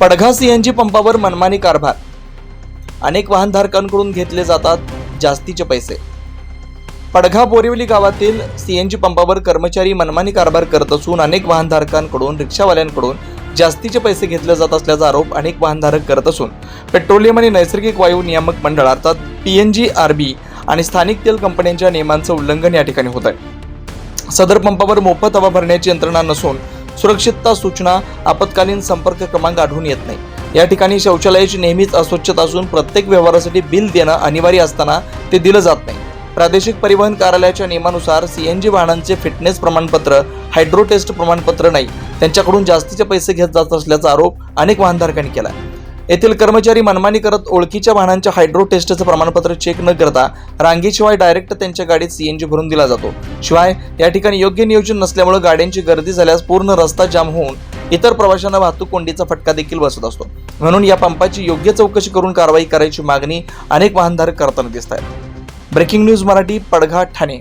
Padgha CNG पंपावर मनमानी कारभार. अनेक वाहनधारकांकडून घेतले जातात जास्तीचे पैसे. पडघा बोरिवली गावातील सीएनजी पंपावर कर्मचारी मनमानी कारभार करत असून अनेक वाहनधारकांकडून रिक्षावाल्यांकडून जास्तीचे पैसे घेतले जात असल्याचा आरोप अनेक वाहनधारक करत असून पेट्रोलियम आणि नैसर्गिक वायू नियामक मंडळ अर्थात पीएनजी आरबी आणि स्थानिक तेल कंपन्यांच्या नियमांचं उल्लंघन या ठिकाणी होत आहे सदर पंपावर मोफत हवा भरण्याची यंत्रणा नसून सुरक्षितता सूचना आपत्कालीन संपर्क क्रमांक आढळून येत नाही. या ठिकाणी शौचालयाची नेहमीच अस्वच्छता असून प्रत्येक व्यवहारासाठी बिल देणं अनिवार्य असताना ते दिलं जात नाही. प्रादेशिक परिवहन कार्यालयाच्या नियमानुसार सीएनजी वाहनांचे फिटनेस प्रमाणपत्र हायड्रो टेस्ट प्रमाणपत्र नाही. त्यांच्याकडून जास्तीचे पैसे घेत जात असल्याचा आरोप अनेक वाहनधारकांनी केला येथील कर्मचारी मनमानी करत ओळखीच्या वाहनांच्या हायड्रो टेस्टचं प्रमाणपत्र चेक न करता रांगेशिवाय डायरेक्ट त्यांच्या गाडीत सीएनजी भरून दिला जातो. शिवाय या ठिकाणी योग्य नियोजन नसल्यामुळे गाड्यांची गर्दी झाल्यास पूर्ण रस्ता जाम होऊन इतर प्रवाशांना वाहतूक कोंडीचा फटका देखील बसत असतो. म्हणून या पंपाची योग्य चौकशी करून कारवाई करायची मागणी अनेक वाहनधारक करताना दिसत आहेत ब्रेकिंग न्यूज मराठी पडघा ठाणे.